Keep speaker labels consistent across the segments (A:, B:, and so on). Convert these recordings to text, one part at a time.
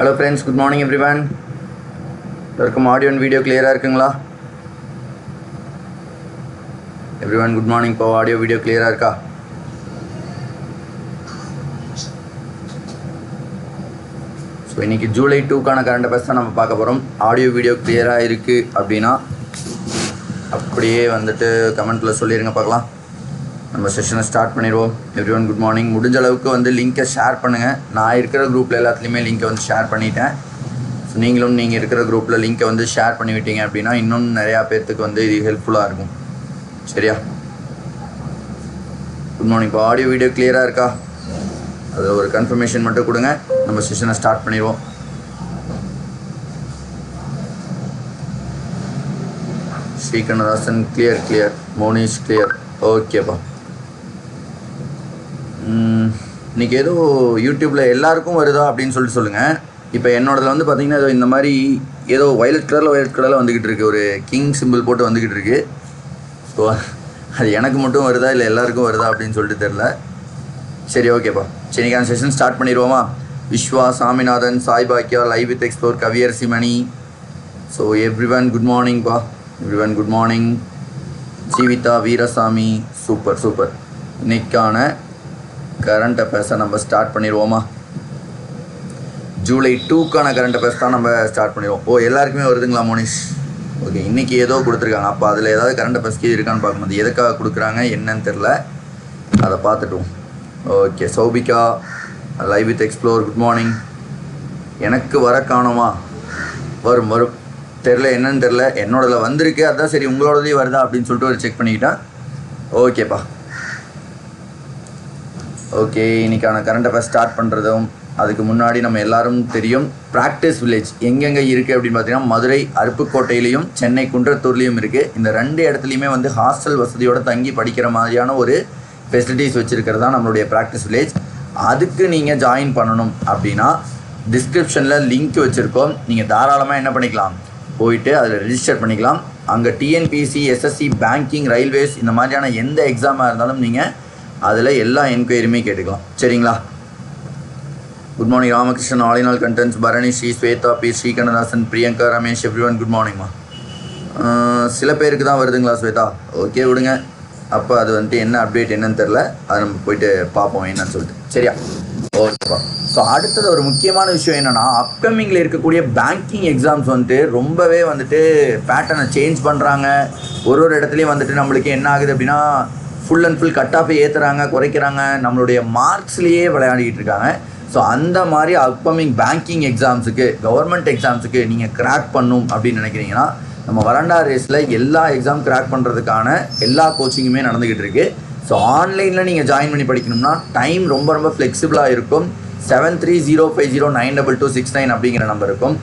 A: Hello friends good morning everyone எல்லாருக்கும் audio and video கிளியராக இருக்குங்களா? எவ்ரிவன் குட் மார்னிங் இப்போ ஆடியோ வீடியோ கிளியராக இருக்கா? ஸோ இன்றைக்கி ஜூலை டூக்கான கரண்ட் அஃபேர்ஸ் தான் நம்ம பார்க்க போகிறோம் ஆடியோ வீடியோ கிளியராக இருக்குது அப்படின்னா அப்படியே வந்துட்டு கமெண்ட்டில் சொல்லிடுங்க பார்க்கலாம். நம்ம செஷனை ஸ்டார்ட் பண்ணிடுவோம். எவ்ரி ஒன் குட் மார்னிங் முடிஞ்ச அளவுக்கு வந்து லிங்க்கை ஷேர் பண்ணுங்கள் நான் இருக்கிற குரூப்பில் எல்லாத்துலேயுமே லிங்க்கை வந்து ஷேர் பண்ணிட்டேன். ஸோ நீங்களும் நீங்கள் இருக்கிற குரூப்பில் லிங்க்கை வந்து ஷேர் பண்ணிவிட்டீங்க அப்படின்னா இன்னும் நிறையா பேர்த்துக்கு வந்து இது ஹெல்ப்ஃபுல்லாக இருக்கும். சரியா? குட் மார்னிங் இப்போ ஆடியோ வீடியோ கிளியராக இருக்கா? அதில் ஒரு கன்ஃபர்மேஷன் மட்டும் கொடுங்க. நம்ம செஷனை ஸ்டார்ட் பண்ணிடுவோம். Srikannadasan clear clear Monish clear ஓகேப்பா இன்னைக்கு ஏதோ யூடியூப்பில் எல்லாருக்கும் வருதா அப்படின்னு சொல்லிட்டு சொல்லுங்கள் இப்போ என்னோடதில் வந்து பார்த்தீங்கன்னா ஏதோ இந்த மாதிரி ஏதோ வயலட் கலரில் வயலட் கலரில் வந்துக்கிட்டு இருக்கு. ஒரு கிங் சிம்பிள் போட்டு வந்துக்கிட்டு இருக்கு. ஸோ அது எனக்கு மட்டும் வருதா இல்லை எல்லாருக்கும் வருதா அப்படின்னு சொல்லிட்டு தெரில சரி ஓகேப்பா. சரிக்கான செஷன் ஸ்டார்ட் பண்ணிடுவோமா? விஸ்வா சாமிநாதன் சாய் பாக்கியா live with explore Kaviyarasi Mani. So every one good மார்னிங்ப்பா every one good morning Jeevitha Veerasamy. Super super இன்னைக்கான கரண்ட் அஃபேர்ஸை நம்ம ஸ்டார்ட் பண்ணிடுவோமா ஜூலை டூக்கான கரண்ட் அஃபேர்ஸ் தான் நம்ம ஸ்டார்ட் பண்ணிடுவோம் ஓ எல்லாருக்குமே வருதுங்களா மோனிஷ்? ஓகே இன்றைக்கி ஏதோ கொடுத்துருக்காங்க. அப்போ அதில் ஏதாவது கரண்ட் அஃபேர்ஸ்க்கு இருக்கான்னு பார்க்கும்போது எதுக்காக கொடுக்குறாங்க என்னன்னு தெரில அதை பார்த்துட்டுவோம் okay Sowbika live with explore good morning எனக்கு வர காணுமா? வரும் வரும். தெரில என்னன்னு தெரில என்னோடதில் வந்திருக்கு அதான் சரி உங்களோடதையும் வருதா அப்படின்னு சொல்லிட்டு ஒரு செக் பண்ணிக்கிட்டேன் ஓகேப்பா ஓகே இன்னைக்கான கரண்ட் அஃபேர் ஸ்டார்ட் பண்ணுறதும் அதுக்கு முன்னாடி நம்ம எல்லாரும் தெரியும் ப்ராக்டிஸ் வில்லேஜ் எங்கெங்கே இருக்குது அப்படின்னு பார்த்தீங்கன்னா மதுரை அருப்புக்கோட்டையிலையும் சென்னை குன்றத்தூர்லேயும் இருக்குது இந்த ரெண்டு இடத்துலையுமே வந்து ஹாஸ்டல் வசதியோடு தங்கி படிக்கிற மாதிரியான ஒரு ஃபெசிலிட்டிஸ் வச்சுருக்கிறது தான் நம்மளுடைய ப்ராக்டிஸ் வில்லேஜ் அதுக்கு நீங்கள் ஜாயின் பண்ணணும் அப்படின்னா டிஸ்கிரிப்ஷனில் லிங்க் வச்சுருக்கோம். நீங்கள் தாராளமாக என்ன பண்ணிக்கலாம்? போயிட்டு அதில் ரிஜிஸ்டர் பண்ணிக்கலாம். அங்கே டிஎன்பிசி எஸ்எஸ்சி பேங்கிங் ரயில்வேஸ் இந்த மாதிரியான எந்த எக்ஸாமாக இருந்தாலும் நீங்கள் அதில் எல்லா என்கொயரியுமே கேட்டுக்கலாம். சரிங்களா? Good morning Ramakrishnan all in all contents Bharani Sri Swetha P. Srikannadasan Priyanka Ramesh everyone good மார்னிங்மா சில பேருக்கு தான் வருதுங்களா ஸ்வேதா? ஓகே விடுங்க. அப்போ அது வந்துட்டு என்ன அப்டேட் என்னன்னு தெரில அதை நம்ம போயிட்டு பார்ப்போம் என்னன்னு சொல்லிட்டு. சரியா? ஓகேப்பா ஸோ அடுத்தது ஒரு முக்கியமான விஷயம் என்னென்னா அப்கமிங்கில் இருக்கக்கூடிய பேங்கிங் எக்ஸாம்ஸ் வந்துட்டு ரொம்பவே வந்துட்டு பேட்டர்னை சேஞ்ச் பண்ணுறாங்க ஒரு ஒரு இடத்துலையும் வந்துட்டு நம்மளுக்கு என்ன ஆகுது அப்படின்னா ஃபுல் அண்ட் ஃபுல் கட் ஆஃபை ஏற்றுறாங்க குறைக்கிறாங்க. நம்மளுடைய மார்க்ஸ்லேயே விளையாடிக்கிட்டு இருக்காங்க. ஸோ அந்த மாதிரி அப்கமிங் பேங்கிங் எக்ஸாம்ஸுக்கு கவர்மெண்ட் எக்ஸாம்ஸுக்கு நீங்கள் கிராக் பண்ணும் அப்படின்னு நினைக்கிறீங்கன்னா நம்ம வராண்டா ரேஸில் எல்லா எக்ஸாம் கிராக் பண்ணுறதுக்கான எல்லா கோச்சிங்குமே நடந்துக்கிட்டு இருக்கு. ஸோ ஆன்லைனில் நீங்கள் ஜாயின் பண்ணி படிக்கணும்னா டைம் ரொம்ப ரொம்ப ஃப்ளெக்சிபிளாக இருக்கும். Seven three zero five zero nine double two six nine அப்படிங்கிற நம்பர் இருக்கும்.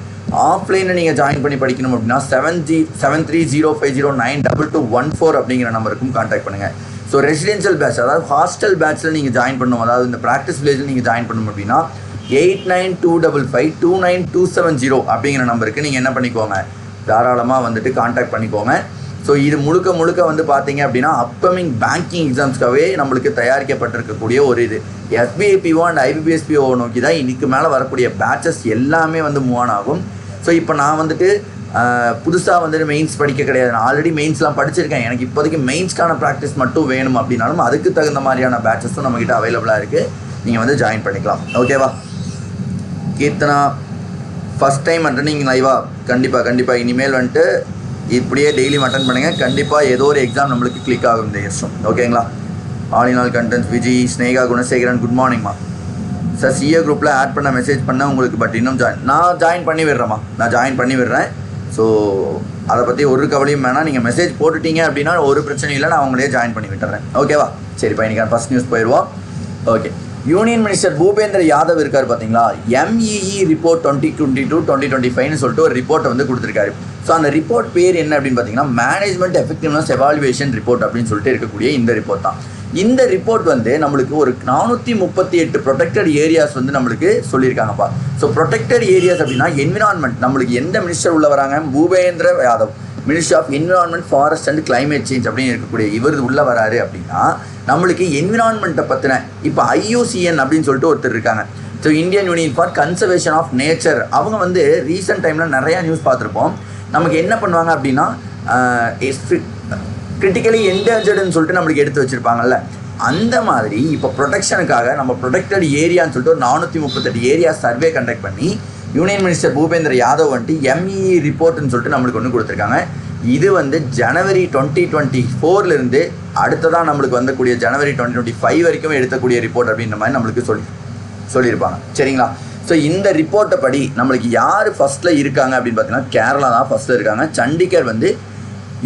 A: ஆஃப்லைனில் நீங்கள் ஜாயின் பண்ணி படிக்கணும் அப்படின்னா seven G seven three zero five zero nine double two one four அப்படிங்கிற நம்பருக்கும் காண்டாக்ட் பண்ணுங்கள் ஸோ ரெசிடென்ஷியல் பேட்ச் அதாவது ஹாஸ்டல் பேட்ச்சில் நீங்கள் ஜாயின் பண்ணணும். அதாவது இந்த ப்ராக்டிஸ் வில்லேஜில் நீங்கள் ஜாயின் பண்ணணும் அப்படின்னா eight nine two double five two nine two seven zero அப்படிங்கிற நம்பருக்கு நீங்கள் என்ன பண்ணிக்கோங்க? தாராளமாக வந்துட்டு காண்டாக்ட் பண்ணிக்கோங்க. ஸோ இது முழுக்க முழுக்க வந்து பார்த்தீங்க அப்படின்னா அப்கமிங் பேங்கிங் எக்ஸாம்ஸ்க்காகவே நம்மளுக்கு தயாரிக்கப்பட்டிருக்கக்கூடிய ஒரு இது. எஸ்பிஐபிஓ அண்ட் ஐபிபிஎஸ்பிஓ நோக்கி தான் இன்றைக்கு மேலே வரக்கூடிய பேட்சஸ் எல்லாமே வந்து மூவ் ஆன் ஆகும். ஸோ இப்போ நான் வந்துட்டு புதுசாக வந்துட்டு மெயின்ஸ் படிக்க கிடையாது. நான் ஆல்ரெடி மெயின்ஸ்லாம் படிச்சிருக்கேன். எனக்கு இப்போதைக்கு மெயின்ஸ்க்கான ப்ராக்டிஸ் மட்டும் வேணும் அப்படின்னாலும் அதுக்கு தகுந்த மாதிரியான பேட்சஸும் நம்மக்கிட்ட அவைலபிளாக இருக்குது நீங்கள் வந்து ஜாயின் பண்ணிக்கலாம். ஓகேவா கீர்த்தனா ஃபஸ்ட் டைம் அட்டனிங் லைவா கண்டிப்பாக கண்டிப்பாக இனிமேல் வந்துட்டு இப்படியே டெய்லியும் அட்டன் பண்ணுங்கள் கண்டிப்பாக ஏதோ ஒரு எக்ஸாம் நம்மளுக்கு கிளிக் ஆகும் இந்த வருஷம் ஓகேங்களா all in all content Vijay Sneha Gunasekaran good மார்னிங்மா sir CA குரூப்பில் ஆட் பண்ண மெசேஜ் பண்ண உங்களுக்கு பட் இன்னும் ஜாயின் நான் ஜாயின் பண்ணி விடுறேம்மா. நான் ஜாயின் பண்ணி விடுறேன். ஸோ அதை பற்றி ஒரு கவலையும் வேணாம். நீங்கள் மெசேஜ் போட்டுட்டீங்க அப்படின்னா ஒரு பிரச்சனையும் இல்லை நான் உங்களே ஜாயின் பண்ணி விட்டுறேன். ஓகேவா சரிப்பா இன்றைக்கி ஃபஸ்ட் நியூஸ் போயிடுவோம். Okay union minister Bhupender Yadav இருக்கார் பார்த்தீங்களா MEE report twenty twenty to twenty twenty ஃபைவ்னு சொல்லிட்டு ஒரு ரிப்போர்ட்டை வந்து கொடுத்துருக்காரு. ஸோ அந்த ரிப்போர்ட் பேர் என்ன அப்படின்னு பார்த்தீங்கன்னா மேனேஜ்மெண்ட் எஃபெக்டிவ்னஸ் எவாலுவேஷன் ரிப்போர்ட் அப்படின்னு சொல்லிட்டு இருக்கக்கூடிய இந்த ரிப்போர்ட் தான். இந்த ரிப்போர்ட் வந்து நம்மளுக்கு ஒரு நானூற்றி முப்பத்தி எட்டு ப்ரொடெக்டட் ஏரியாஸ் வந்து நம்மளுக்கு சொல்லியிருக்காங்கப்பா. ஸோ ப்ரொடெக்டட் ஏரியாஸ் அப்படின்னா என்விரான்மெண்ட் நம்மளுக்கு எந்த மினிஸ்டர் உள்ள வராங்க? Bhupender Yadav. Minister of environment forest and climate change அப்படின்னு இருக்கக்கூடிய இவர் உள்ள வராரு அப்படின்னா நம்மளுக்கு என்விரான்மெண்ட்டை பற்றின இப்போ ஐயூசிஎன் அப்படின்னு சொல்லிட்டு ஒருத்தர் இருக்காங்க. So Indian union for conservation of nature அவங்க வந்து ரீசெண்ட் டைமில் நிறையா நியூஸ் பார்த்துருப்போம். நமக்கு என்ன பண்ணுவாங்க அப்படின்னா கிரிட்டிக்கலி என்டேஞ்சர்டுன்னு சொல்லிட்டு நம்மளுக்கு எடுத்து வச்சுருப்பாங்கல்ல. அந்த மாதிரி இப்போ ப்ரொடெக்ஷனுக்காக நம்ம ப்ரொடெக்டட் ஏரியான்னு சொல்லிட்டு ஒரு நானூற்றி முப்பத்தெட்டு ஏரியா சர்வே கண்டக்ட் பண்ணி யூனியன் மினிஸ்டர் பூபேந்திர யாதவ் வந்துட்டு எம்இ ரிப்போர்ட்னு சொல்லிட்டு நம்மளுக்கு ஒன்று கொடுத்துருக்காங்க. இது வந்து ஜனவரி டுவெண்ட்டி டுவெண்ட்டி ஃபோர்லேருந்து அடுத்ததாக நம்மளுக்கு வந்தக்கூடிய ஜனவரி டுவெண்ட்டி டுவெண்ட்டி ஃபைவ் வரைக்கும் எடுக்கக்கூடிய ரிப்போர்ட் அப்படின்ற மாதிரி நம்மளுக்கு சொல்லி சொல்லியிருப்பாங்க. சரிங்களா? ஸோ இந்த ரிப்போர்ட்டை படி நம்மளுக்கு யார் ஃபஸ்ட்டில் இருக்காங்க அப்படின்னு பார்த்தீங்கன்னா கேரளா தான் ஃபஸ்ட்டில் இருக்காங்க. சண்டிகர் வந்து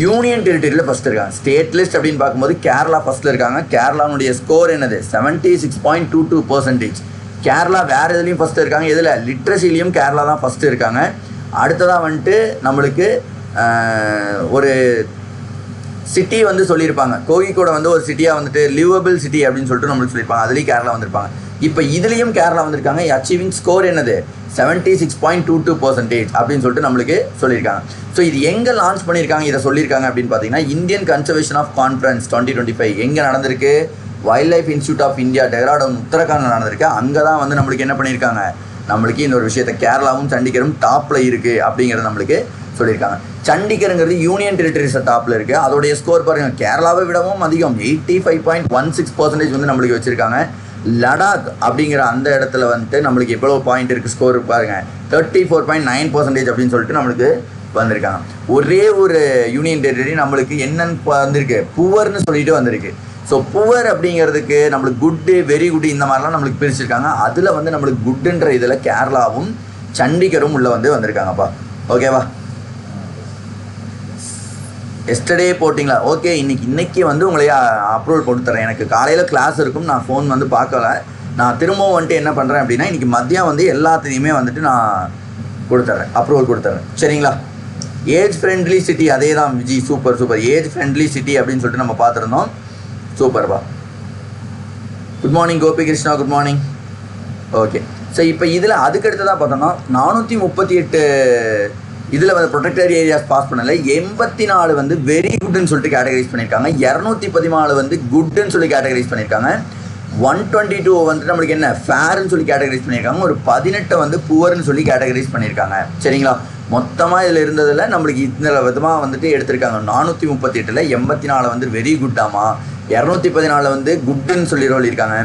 A: யூனியன் டெரிட்டரியில் ஃபஸ்ட் இருக்காங்க. ஸ்டேட் லிஸ்ட் அப்படின்னு பார்க்கும்போது கேரளா ஃபஸ்ட்டில் இருக்காங்க. கேரளானுடைய ஸ்கோர் என்னது? Seventy six point two two percentage Kerala வேறு எதுலேயும் ஃபஸ்ட்டு இருக்காங்க? இதில் லிட்ரஸிலையும் கேரளா தான் ஃபஸ்ட்டு இருக்காங்க. அடுத்ததாக வந்துட்டு நம்மளுக்கு ஒரு சிட்டி வந்து சொல்லியிருப்பாங்க. கோழிக்கோட வந்து ஒரு சிட்டியாக வந்துட்டு லிவபிள் சிட்டி அப்படின்னு சொல்லிட்டு நம்மளுக்கு சொல்லியிருப்பாங்க. அதுலேயும் கேரளா வந்திருப்பாங்க. இப்போ இதுலேயும் கேரளா வந்திருக்காங்க. அச்சீவிங் ஸ்கோர் என்னது? Seventy six point two two percentage அப்படின்னு சொல்லிட்டு நம்மளுக்கு சொல்லியிருக்காங்க. ஸோ இது எங்கே லான்ச் பண்ணியிருக்காங்க? இதை சொல்லியிருக்காங்க அப்படின்னு பார்த்தீங்கன்னா Indian conservation of conference twenty twenty five எங்கே நடந்திருக்கு? Wildlife institute of India Dehradun உத்தரகாண்டில் நடந்திருக்கு. அங்கே தான் வந்து நம்மளுக்கு என்ன பண்ணியிருக்காங்க? நம்மளுக்கு இந்த ஒரு விஷயத்தை கேரளாவும் சண்டிகரும் டாப்பில் இருக்குது அப்படிங்கிறது நம்மளுக்கு சொல்லியிருக்காங்க. சண்டிகருங்கிறது யூனியன் டெரிட்டரிஸ் டாப்பில் இருக்குது அதோடைய ஸ்கோர் பாருங்கள் கேரளாவை விடவும் அதிகம். Eighty five point one six percentage வந்து நம்மளுக்கு வச்சுருக்காங்க. லடாக் அப்படிங்கிற அந்த இடத்துல வந்துட்டு நம்மளுக்கு எவ்வளோ பாயிண்ட் இருக்குது ஸ்கோர் பாருங்க. Thirty four point nine percentage அப்படின்னு சொல்லிட்டு நம்மளுக்கு வந்திருக்காங்க. ஒரே ஒரு யூனியன் டெரிட்டரி நம்மளுக்கு என்னன்னு வந்திருக்கு. புவர்னு சொல்லிட்டு வந்திருக்கு. ஸோ புவர் அப்படிங்கிறதுக்கு நம்மளுக்கு குட்டு வெரி குட் இந்த மாதிரிலாம் நம்மளுக்கு பிரிச்சிருக்காங்க. அதில் வந்து நம்மளுக்கு குட்டுன்ற இதில் கேரளாவும் சண்டிகரும் உள்ளே வந்து வந்திருக்காங்கப்பா. ஓகேவா எஸ்டர்டே போட்டிங்களா? ஓகே இன்னைக்கு இன்னைக்கு வந்து உங்களை அப்ரூவல் போட்டு தரேன். எனக்கு காலையில் கிளாஸ் இருக்கும். நான் ஃபோன் வந்து பார்க்கல. நான் திரும்பவும் வந்துட்டு என்ன பண்ணுறேன் அப்படின்னா இன்றைக்கி மதியம் வந்து எல்லாத்தையுமே வந்துட்டு நான் கொடுத்துட்றேன் அப்ரூவல் கொடுத்துட்றேன் சரிங்களா? ஏஜ் ஃப்ரெண்ட்லி சிட்டி அதே தான் Viji. Super super age friendly city அப்படின்னு சொல்லிட்டு நம்ம பார்த்துருந்தோம். சூப்பர்ப்பா good morning Gopi Krishna good morning okay so இப்போ இதில் அதுக்கடுத்ததாக பார்த்தோம்னா நானூற்றி முப்பத்தி எட்டு இதில் வந்து ப்ரொடெக்டட் ஏரியாஸ் பாஸ் பண்ணல. எண்பத்தி நாலு வந்து வெரி குட்னு சொல்லிட்டு கேட்டகரைஸ் பண்ணியிருக்காங்க இரநூத்தி பதினாலு வந்து குட்னு சொல்லி கேட்டகரைஸ் பண்ணியிருக்காங்க ஒன் டுவெண்ட்டி டூ வந்துட்டு நம்மளுக்கு என்ன? ஃபேர்னு சொல்லி கேட்டகரைஸ் பண்ணியிருக்காங்க ஒரு பதினெட்டை வந்து புவர்னு சொல்லி கேட்டகரைஸ் பண்ணியிருக்காங்க சரிங்களா? மொத்தமாக இதில் இருந்ததில் நம்மளுக்கு இந்த விதமாக வந்துட்டு எடுத்திருக்காங்க. நானூற்றி முப்பத்தி எட்டில் எண்பத்தி நாலு வந்து வெரி குட்டாமா இரநூத்தி பதினாலு வந்து குட்டுன்னு சொல்லி சொல்லியிருக்காங்க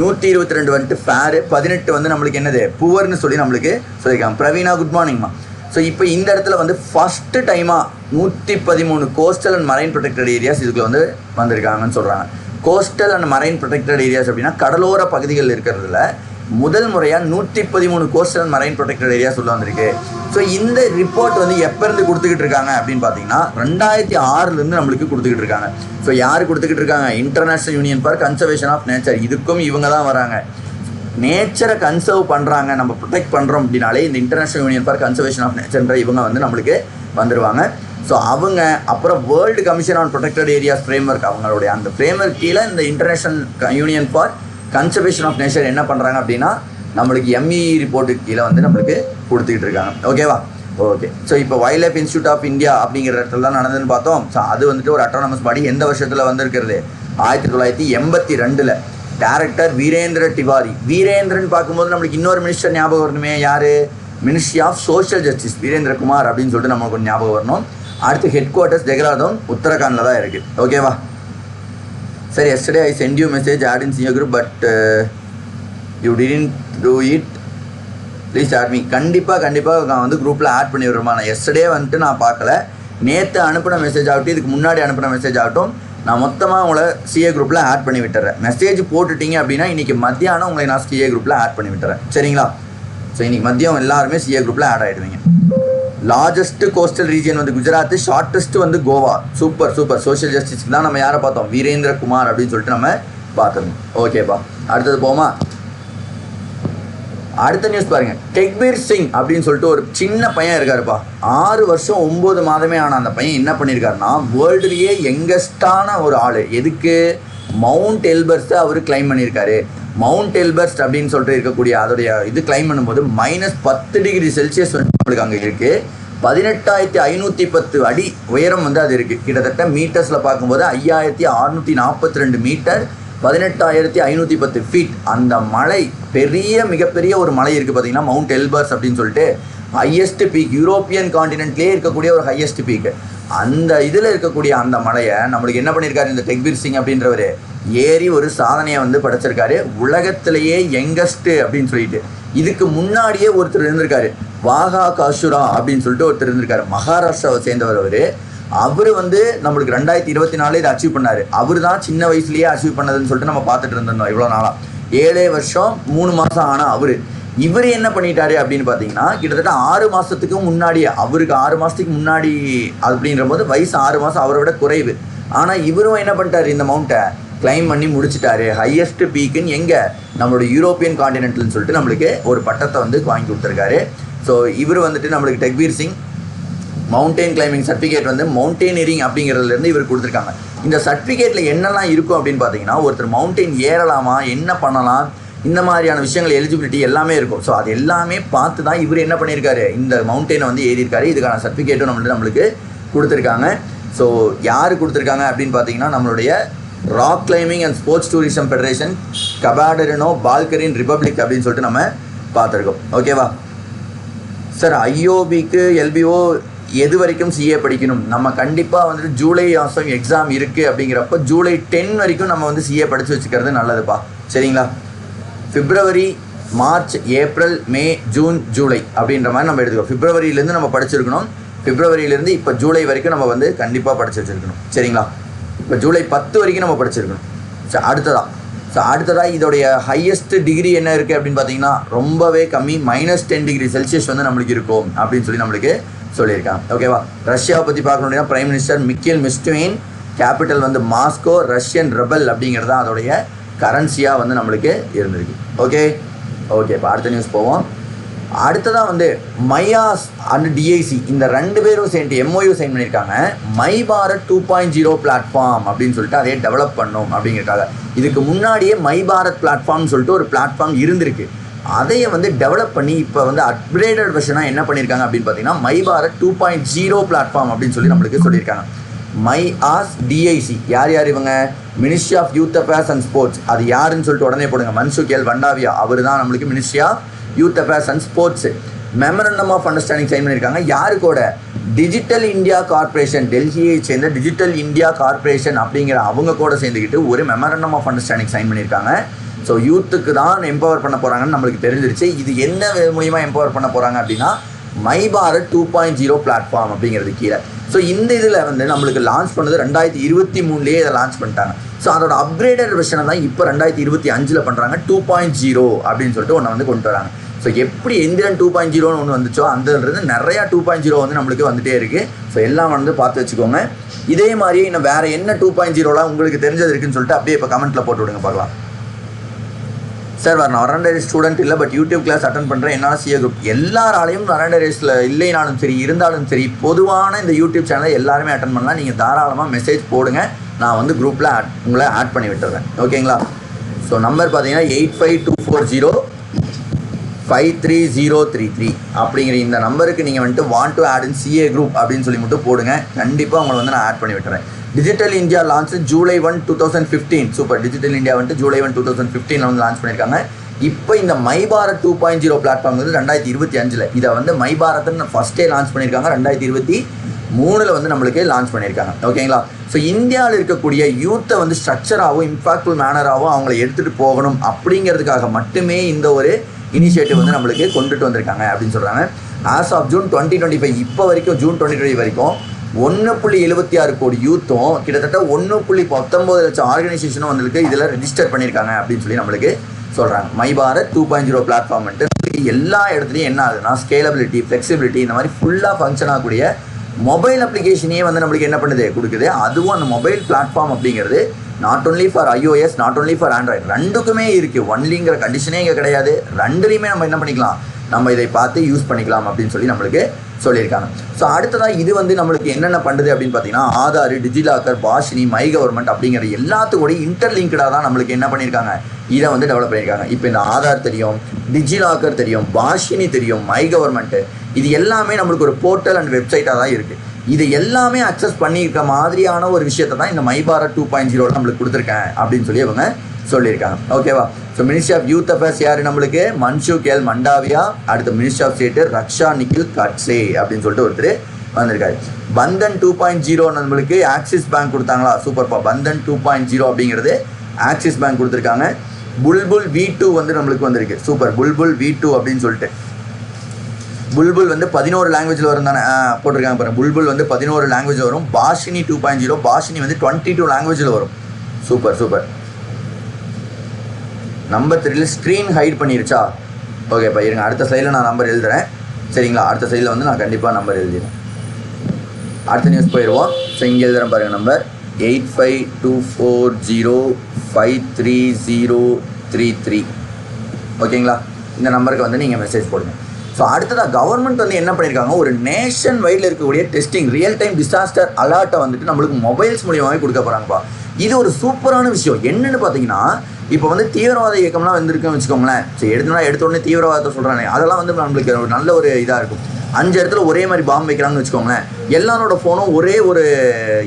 A: நூற்றி இருபத்தி ரெண்டு வந்துட்டு ஃபேரு பதினெட்டு வந்து நம்மளுக்கு என்னது? புவர்னு சொல்லி நம்மளுக்கு சொல்லியிருக்காங்க பிரவீனா குட் மார்னிங்மா ஸோ இப்போ இந்த இடத்துல வந்து ஃபஸ்ட்டு டைமாக நூற்றி பதிமூணு coastal and marine protected areas இதுக்குள்ள வந்து வந்திருக்காங்கன்னு சொல்கிறாங்க coastal and marine protected areas அப்படின்னா கடலோர பகுதிகள் இருக்கிறதுல முதல் முறையாக நூற்றி பதிமூணு coastal and marine protected areas உள்ள வந்திருக்கு. ஸோ இந்த ரிப்போர்ட் வந்து எப்போருந்து கொடுத்துக்கிட்டு இருக்காங்க அப்படின்னு பார்த்தீங்கன்னா ரெண்டாயிரத்தி ஆறுலேருந்து நம்மளுக்கு கொடுத்துக்கிட்டு இருக்காங்க. ஸோ யார் கொடுத்துக்கிட்டு இருக்காங்க? International union for conservation of nature இதுக்கும் இவங்க தான் வராங்க. நேச்சரை கன்சர்வ் பண்ணுறாங்க நம்ம ப்ரொடெக்ட் பண்ணுறோம் அப்படின்னாலே இந்த international union for conservation of நேச்சர்ன்ற இவங்க வந்து நம்மளுக்கு வந்துடுவாங்க ஸோ அவங்க அப்புறம் world commission on protected areas framework அவங்களுடைய அந்த ஃப்ரேம்ஒர்க் கீழே இந்த international union for conservation of nature என்ன பண்ணுறாங்க அப்படின்னா நம்மளுக்கு எம்இ ரிப்போர்ட்டுக்கு கீழே வந்து நம்மளுக்கு கொடுத்துக்கிட்டு இருக்காங்க. ஓகேவா ஓகே ஸோ இப்போ wild life institute of India அப்படிங்கிற இடத்துல தான் நடந்ததுன்னு பார்த்தோம். ஸோ அது வந்துட்டு ஒரு அட்டானமஸ் பாடி எந்த வருஷத்தில் வந்திருக்கிறது? ஆயிரத்தி தொள்ளாயிரத்தி எண்பத்தி ரெண்டில். டேரக்டர் வீரேந்திர திவாரி வீரேந்திரன் பார்க்கும்போது நம்மளுக்கு இன்னொரு மினிஸ்டர் ஞாபகம் வரணுமே யார்? Ministry of social justice Virendra Kumar அப்படின்னு சொல்லிட்டு நமக்கு ஒரு ஞாபகம் வரணும். அடுத்து ஹெட் குவார்ட்டர்ஸ் டெகராதோன் உத்தரகாண்டில் தான் இருக்குது ஓகேவா சரி yesterday I sent you message add in CA group but you didn't do it please add me கண்டிப்பாக கண்டிப்பாக நான் வந்து குரூப்பில் ஆட் பண்ணி விடுறேன் நான் எஸ்டர்டே வந்துட்டு நான் பார்க்கல. நேற்று அனுப்பின மெசேஜ் ஆகட்டும் இதுக்கு முன்னாடி அனுப்பின மெசேஜ் ஆகட்டும். நான் மொத்தமாக உங்களை சிஏ குரூப்பில் ஆட் பண்ணி விட்டுறேன். மெசேஜ் போட்டுட்டீங்க அப்படின்னா இன்றைக்கி மத்தியானம் உங்களை நான் சிஏ குரூப்பில் ஆட் பண்ணி விட்டுறேன். சரிங்களா? ஸோ இன்றைக்கி மதியம் எல்லாருமே சிஏ குரூப்பில் ஆட் ஆகிடுவீங்க லார்ஜஸ்ட் கோஸ்டல் ரீஜியன் வந்து குஜராத் ஷார்ட்டஸ்ட் வந்து கோவா சூப்பர் சூப்பர் சோஷியல் ஜஸ்டிஸ்க்கு தான் நம்ம யாரை பார்த்தோம்? வீரேந்திர குமார் அப்படின்னு சொல்லிட்டு நம்ம பார்த்துருந்தோம் ஓகேப்பா அடுத்தது போமா? அடுத்த நியூஸ் பாருங்க. டெக்பீர் சிங் அப்படின்னு சொல்லிட்டு ஒரு சின்ன பையன் இருக்காருப்பா. ஆறு வருஷம் ஒம்பது மாதமே ஆன அந்த பையன் என்ன பண்ணியிருக்காருன்னா வேர்ல்டுலேயே யங்கஸ்டான ஒரு ஆள். எதுக்கு? மவுண்ட் எல்பர்ஸை அவர் கிளைம் பண்ணியிருக்காரு மவுண்ட் எல்பர்ஸ்ட் அப்படின்னு சொல்லிட்டு இருக்கக்கூடிய அதோடைய இது கிளைம் பண்ணும்போது மைனஸ் பத்து டிகிரி செல்சியஸ் வந்து நம்மளுக்கு அங்கே இருக்குது பதினெட்டாயிரத்தி ஐநூற்றி பத்து அடி உயரம் வந்து அது இருக்குது கிட்டத்தட்ட மீட்டர்ஸில் பார்க்கும்போது ஐயாயிரத்தி அறுநூற்றி நாற்பத்தி ரெண்டு மீட்டர் பதினெட்டாயிரத்தி ஐநூற்றி பத்து ஃபீட் அந்த மலை பெரிய மிகப்பெரிய ஒரு மலை இருக்குது பார்த்தீங்கன்னா மவுண்ட் எல்பர்ஸ் அப்படின்னு சொல்லிட்டு ஹையஸ்ட் பீக் யூரோப்பியன் காண்டினென்ட்லேயே இருக்கக்கூடிய ஒரு ஹையஸ்ட் பீக் அந்த இதில் இருக்கக்கூடிய அந்த மலையை நம்மளுக்கு என்ன பண்ணியிருக்காரு இந்த டெக்பீர் சிங் அப்படின்றவர் ஏறி ஒரு சாதனையை வந்து படைச்சிருக்காரு. உலகத்திலேயே யங்கஸ்ட்டு அப்படின்னு சொல்லிட்டு. இதுக்கு முன்னாடியே ஒருத்தர் இருந்திருக்காரு. வாகா காஷுரா அப்படின்னு சொல்லிட்டு ஒருத்தர் இருந்திருக்காரு. மகாராஷ்டிராவை சேர்ந்தவர் அவர். அவர் வந்து நம்மளுக்கு ரெண்டாயிரத்தி இருபத்தி நாலு இதை அச்சீவ் பண்ணாரு. அவர் தான் சின்ன வயசுலேயே அச்சீவ் பண்ணதுன்னு சொல்லிட்டு நம்ம பார்த்துட்டு இருந்திருந்தோம் இவ்வளோ நாளாக ஏழே வருஷம் மூணு மாதம் ஆனால் அவர். இவர் என்ன பண்ணிட்டாரு அப்படின்னு பார்த்தீங்கன்னா கிட்டத்தட்ட ஆறு மாதத்துக்கு முன்னாடியே அவருக்கு ஆறு மாதத்துக்கு முன்னாடி அப்படின்ற போது வயசு ஆறு மாதம் அவரை விட குறைவு. ஆனால் இவரும் என்ன பண்ணிட்டாரு இந்த மவுண்ட்டை கிளைம் பண்ணி முடிச்சிட்டாரு. ஹையஸ்ட் பீக்குன்னு எங்கே? நம்மளோட யூரோப்பியன் காண்டினென்ட்னு சொல்லிட்டு நம்மளுக்கு ஒரு பட்டத்தை வந்து வாங்கி கொடுத்துருக்காரு. ஸோ இவர் வந்துட்டு நம்மளுக்கு Tekveer Singh mountain climbing certificate வந்து மவுண்டெயினியரிங் அப்படிங்கிறதுலேருந்து இவர் கொடுத்துருக்காங்க. இந்த சர்டிஃபிகேட்டில் என்னெல்லாம் இருக்கும் அப்படின்னு பார்த்தீங்கன்னா ஒருத்தர் மவுண்டெயின் ஏறலாமா என்ன பண்ணலாம் இந்த மாதிரியான விஷயங்கள் எலிஜிபிலிட்டி எல்லாமே இருக்கும். ஸோ அது எல்லாமே பார்த்து தான் இவர் என்ன பண்ணியிருக்காரு? இந்த மவுண்டெயினை வந்து ஏறியிருக்காரு. இதுக்கான சர்டிஃபிகேட்டும் நம்மளுக்கு நம்மளுக்கு கொடுத்துருக்காங்க. ஸோ யார் கொடுத்துருக்காங்க அப்படின்னு பார்த்தீங்கன்னா நம்மளுடைய rock climbing and sports tourism federation Kabardino Balkarian republic அப்படின்னு சொல்லிட்டு நம்ம பார்த்துருக்கோம். ஓகேவா சார் ஐஓபிக்கு எல்பிஓ எது வரைக்கும் சிஏ படிக்கணும். நம்ம கண்டிப்பாக வந்துட்டு ஜூலை மாதம் எக்ஸாம் இருக்குது அப்படிங்கிறப்ப ஜூலை டென் வரைக்கும் நம்ம வந்து சிஏ படித்து வச்சுக்கிறது நல்லதுப்பா. சரிங்களா? February March April May June July அப்படின்ற மாதிரி நம்ம எடுத்துக்கோ. பிப்ரவரியிலேருந்து நம்ம படிச்சிருக்கணும். பிப்ரவரியிலேருந்து இப்போ ஜூலை வரைக்கும் நம்ம வந்து கண்டிப்பாக படிச்சு வச்சுருக்கணும். சரிங்களா? இப்போ ஜூலை பத்து வரைக்கும் நம்ம படிச்சிருக்கணும். ஸோ அடுத்ததாக ஸோ அடுத்ததாக இதோடைய ஹையஸ்ட் டிகிரி என்ன இருக்குது அப்படின்னு பார்த்தீங்கன்னா ரொம்பவே கம்மி. மைனஸ் டென் டிகிரி செல்சியஸ் வந்து நம்மளுக்கு இருக்கும் அப்படின்னு சொல்லி நம்மளுக்கு சொல்லியிருக்காங்க ஓகேவா ரஷ்யாவை பற்றி பார்க்கணும் அப்படின்னா prime minister Mikhail Mishustin capital வந்து மாஸ்கோ ரஷ்யன் ரெபல் அப்படிங்கிறது தான் அதோடைய கரன்சியாக வந்து நம்மளுக்கு இருந்திருக்கு. ஓகே ஓகே இப்போ அடுத்த நியூஸ் போவோம். அடுத்ததாக வந்து மையாஸ் அண்ட் டிஐசி இந்த ரெண்டு பேரும் சேர்ந்து எம்ஓயு சைன் பண்ணியிருக்காங்க. My Bharat two point zero platform அப்படின்னு சொல்லிட்டு அதே டெவலப் பண்ணும் அப்படிங்கிறக்காக இதுக்கு முன்னாடியே மை பாரத் பிளாட்ஃபார்ம்னு சொல்லிட்டு ஒரு பிளாட்ஃபார்ம் இருந்திருக்கு. அதையே வந்து டெவலப் பண்ணி இப்போ வந்து அப்கிரேடட் வெர்ஷனாக என்ன பண்ணியிருக்காங்க அப்படின்னு பார்த்தீங்கன்னா my Bharat two point zero platform அப்படின்னு சொல்லி நம்மளுக்கு சொல்லியிருக்காங்க. மை ஆஸ் டிஐசி யார் யார் இவங்க? Ministry of youth affairs and sports அது யாருன்னு சொல்லிட்டு உடனே போடுங்க. மன்சுக் எல் வண்டாவியா அவர் தான் நம்மளுக்கு ministry of youth affairs and sports memorandum of understanding sign பண்ணியிருக்காங்க யாரு கூட டிஜிட்டல் இந்தியா கார்ப்பரேஷன் டெல்லியை சேர்ந்த டிஜிட்டல் இந்தியா கார்ப்பரேஷன் அப்படிங்கிற அவங்க கூட சேர்ந்துக்கிட்டு ஒரு மெமரண்டம் ஆஃப் அண்டர்ஸ்டாண்டிங் சைன் பண்ணியிருக்காங்க ஸோ யூத்துக்கு தான் எம்பவர் பண்ண போகிறாங்கன்னு நம்மளுக்கு தெரிஞ்சிருச்சு. இது என்ன மூலியமா எம்பவர் பண்ண போகிறாங்க அப்படின்னா my Bharat two point zero platform அப்படிங்கிறது கீழே. ஸோ இந்த இதில் வந்து நம்மளுக்கு லான்ச் பண்ணது ரெண்டாயிரத்தி இருபத்தி மூணுலேயே இதை லான்ச் பண்ணிட்டாங்க. ஸோ அதோட அப்கிரேடட் வெர்ஷனை தான் இப்போ ரெண்டாயிரத்தி இருபத்தி அஞ்சில் பண்ணுறாங்க டூ பாயிண்ட் ஜீரோ oh அப்படின்னு சொல்லிட்டு ஒன்று வந்து கொண்டு வராங்க. ஸோ எப்படி எந்திரன் டூ பாயிண்ட் ஜீரோன்னு ஒன்று வந்துச்சோ அந்ததுலேருந்து நிறையா டூ பாயிண்ட் ஜீரோ oh வந்து நம்மளுக்கு வந்துட்டே இருக்குது ஸோ எல்லாம் வந்து பார்த்து வச்சுக்கோங்க. இதே மாதிரியே இன்னும் வேறு என்ன டூ பாயிண்ட் ஜீரோலாம் உங்களுக்கு தெரிஞ்சது இருக்குன்னு சொல்லிட்டு அப்படியே இப்போ கமெண்ட்டில் போட்டு விடுங்க பார்க்கலாம். சார் வர நான் வரண்டரி ஸ்டூடெண்ட் இல்லை பட் யூடியூப் கிளாஸ் அட்டன் பண்ணுறேன் என்னால் சிஏ குரூப் எல்லாராலையும் வரண்டரிஸில் இல்லைனாலும் சரி இருந்தாலும் சரி பொதுவான இந்த யூடியூப் சேனலை எல்லாருமே அட்டன் பண்ணலாம். நீங்கள் தாராளமாக மெசேஜ் போடுங்க. நான் வந்து குரூப்பில் ஆட் உங்களை ஆட் பண்ணி விட்டுறேன். ஓகேங்களா ஸோ நம்பர் பார்த்தீங்கன்னா eight five two four zero five three zero three three அப்படிங்கிற இந்த நம்பருக்கு நீங்கள் வந்துட்டு want to add in CA group அப்படின்னு சொல்லி மட்டும் போடுங்க. கண்டிப்பாக உங்களை வந்து நான் ஆட் பண்ணி விட்டுறேன். Digital India launch July one two thousand fifteen super digital India வந்துட்டு ஜூலை ஒன் டூ தௌசண்ட் ஃபிஃப்டீனில் வந்து லான்ச் பண்ணியிருக்காங்க. இப்போ இந்த my Bharat two point zero platform வந்து ரெண்டாயிரத்தி இருபத்தி அஞ்சில். இதை வந்து மை பாரத்னு ஃபஸ்ட்டே லான்ச் பண்ணியிருக்காங்க. ரெண்டாயிரத்தி இருபத்தி மூணில் வந்து நம்மளுக்கு லான்ச் பண்ணியிருக்காங்க. ஓகேங்களா ஸோ இந்தியாவில் இருக்கக்கூடிய யூத்தை வந்து ஸ்ட்ரக்சராகவும் இம்பாக்ட்ஃபுல் மேனராகவும் அவங்கள எடுத்துகிட்டு போகணும் அப்படிங்கிறதுக்காக மட்டுமே இந்த ஒரு இனிஷியேட்டிவ் வந்து நம்மளுக்கு கொண்டுட்டு வந்திருக்காங்க அப்படின்னு சொல்கிறாங்க as of June twenty twenty five இப்போ வரைக்கும் ஜூன் டுவெண்ட்டி டுவெண்ட்டி வரைக்கும் ஒன்று புள்ளி எழுபத்தி ஆறு கோடி யூத்தும் கிட்டத்தட்ட ஒன்று புள்ளி பத்தொம்போது லட்சம் ஆர்கனைசேஷனும் வந்துருக்கு. இதில் ரிஜிஸ்டர் பண்ணியிருக்காங்க அப்படின்னு சொல்லி நம்மளுக்கு சொல்கிறாங்க my Bharat two point zero platform வந்துட்டு எல்லா இடத்துலையும் என்ன ஆகுதுன்னா ஸ்கேலபிலிட்டி ஃப்ளெக்சிபிலிட்டி இந்த மாதிரி ஃபுல்லாக ஃபங்க்ஷன் ஆகக்கூடிய மொபைல் அப்ளிகேஷனையே வந்து நம்மளுக்கு என்ன பண்ணுது? கொடுக்குது. அதுவும் அந்த மொபைல் பிளாட்ஃபார்ம் அப்படிங்கிறது not only for iOS not only for Android ரெண்டுக்குமே இருக்குது ஒன்லிங்கிற கண்டிஷனே இங்கே கிடையாது. ரெண்டுலையுமே நம்ம என்ன பண்ணிக்கலாம்? நம்ம இதை பார்த்து யூஸ் பண்ணிக்கலாம் அப்படின்னு சொல்லி நம்மளுக்கு சொல்லியிருக்காங்க. ஸோ அடுத்ததாக இது வந்து நம்மளுக்கு என்னென்ன பண்ணுது அப்படின்னு பார்த்தீங்கன்னா Aadhaar DigiLocker Bhashini my government அப்படிங்கிற எல்லாத்துக்கூட இன்டர்லிங்க்டாக தான் நம்மளுக்கு என்ன பண்ணியிருக்காங்க? இதை வந்து டெவலப் பண்ணியிருக்காங்க. இப்போ இந்த ஆதார் தெரியும் டிஜிலாக்கர் தெரியும் பாஷினி தெரியும் மை கவர்மெண்ட்டு இது எல்லாமே நம்மளுக்கு ஒரு போர்ட்டல் அண்ட் வெப்சைட்டாக தான் இருக்குது இது எல்லாமே அக்சஸ் பண்ணியிருக்க மாதிரியான ஒரு விஷயத்தை தான் இந்த மைபாரா டூ பாயிண்ட் ஜீரோவில் நம்மளுக்கு கொடுத்துருக்கேன் அப்படின்னு சொல்லி அவங்க சொல்லியிருக்காங்க. ஓகேவா so ministry of youth affairs யார் நம்மளுக்கு? மன்சு கேல் மண்டாவியா அடுத்த ministry of state Raksha Nikhil Khadse அப்படின்னு சொல்லிட்டு ஒருத்தர் வந்திருக்காரு. பந்தன் டூ பாயிண்ட் ஜீரோ நம்மளுக்கு ஆக்சிஸ் பேங்க் கொடுத்தாங்களா? சூப்பர்ப்பா பந்தன் டூ பாயிண்ட் ஜீரோ அப்படிங்கிறது ஆக்சிஸ் பேங்க் கொடுத்துருக்காங்க. புல்புல் வி டூ வந்து நம்மளுக்கு வந்திருக்கு. சூப்பர் புல்புல் வி டூ அப்படின்னு சொல்லிட்டு. புல்புல் வந்து பதினோரு லாங்குவேஜில் வரும் தானே ஆ, போட்டிருக்காங்க பாருங்க. புல்புல் வந்து பதினோரு லாங்குவேஜ் வரும். Bhashini two point zero Bhashini வந்து டுவெண்ட்டி டூ லாங்குவேஜில் வரும். Super super. நம்பர் த்ரீல ஸ்க்ரீன் ஹைட் பண்ணிருச்சா? ஓகேப்பா இருங்க. அடுத்த சைடில் நான் நம்பர் எழுதுறேன். சரிங்களா? அடுத்த சைடில் வந்து நான் கண்டிப்பாக நம்பர் எழுதிடுறேன். அடுத்த நியூஸ் போயிடுவோம். ஸோ இங்கே எழுதுறேன் பாருங்கள் number eight five two four zero five three zero three three ஓகேங்களா இந்த நம்பருக்கு வந்து நீங்கள் மெசேஜ் போடுங்க. ஸோ அடுத்ததாக கவர்மெண்ட் வந்து என்ன பண்ணியிருக்காங்க ஒரு நேஷன் வைடில் இருக்கக்கூடிய டெஸ்டிங் ரியல் டைம் டிசாஸ்டர் அலர்ட்டை வந்துட்டு நம்மளுக்கு மொபைல்ஸ் மூலியமாகவே கொடுக்க போகிறாங்கப்பா இது ஒரு சூப்பரான விஷயம். என்னென்னு பார்த்தீங்கன்னா இப்போ வந்து தீவிரவாத இயக்கம்லாம் வந்திருக்குன்னு வச்சுக்கோங்களேன். சரி எடுத்தோம்னா எடுத்த உடனே தீவிரவாதத்தை சொல்கிறானே அதெல்லாம் வந்து நம்மளுக்கு ஒரு நல்ல ஒரு இதாக இருக்கும். அஞ்சு இடத்துல ஒரே மாதிரி பாம்பு வைக்கிறாங்கன்னு வச்சுக்கோங்களேன். எல்லாரோட ஃபோனும் ஒரே ஒரு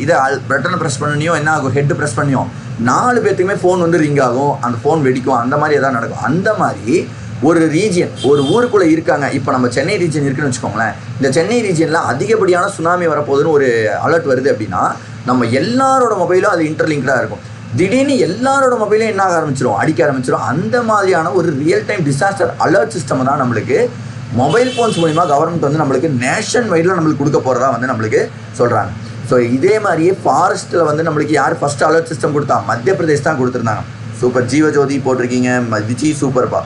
A: இதை பட்டனை ப்ரெஸ் பண்ணியும் என்ன ஆகும்? ஹெட் ப்ரெஸ் பண்ணியும். நாலு பேர்த்துக்குமே ஃபோன் வந்து ரிங் ஆகும். அந்த ஃபோன் வெடிக்கும். அந்த மாதிரி எதாவது நடக்கும். அந்த மாதிரி ஒரு ரீஜியன் ஒரு ஊருக்குள்ளே இருக்காங்க. இப்போ நம்ம சென்னை ரீஜியன் இருக்குன்னு வச்சுக்கோங்களேன். இந்த சென்னை ரீஜியனில் அதிகப்படியான சுனாமி வரப்போகுதுன்னு ஒரு அலர்ட் வருது அப்படின்னா நம்ம எல்லாரோட மொபைலும் அது இன்டர்லிங்க்டாக இருக்கும். திடீர்னு எல்லாரோட மொபைலும் என்ன ஆக ஆரம்பிச்சிடும் அடிக்க ஆரம்பிச்சிடும் அந்த மாதிரியான ஒரு real time disaster alert system தான் நம்மளுக்கு மொபைல் ஃபோன்ஸ் மூலிமா கவர்மெண்ட் வந்து நம்மளுக்கு நேஷன் வைடில் நம்மளுக்கு கொடுக்க போகிறதா வந்து நம்மளுக்கு சொல்கிறாங்க ஸோ இதே மாதிரியே ஃபாரஸ்ட்டில் வந்து நம்மளுக்கு யார் ஃபர்ஸ்ட் அலர்ட் சிஸ்டம் கொடுத்தா? மத்திய பிரதேஷ் தான் கொடுத்துருந்தாங்க. சூப்பர் ஜீவஜோதி போட்டிருக்கீங்க. ம- விஜி சூப்பர்ப்பா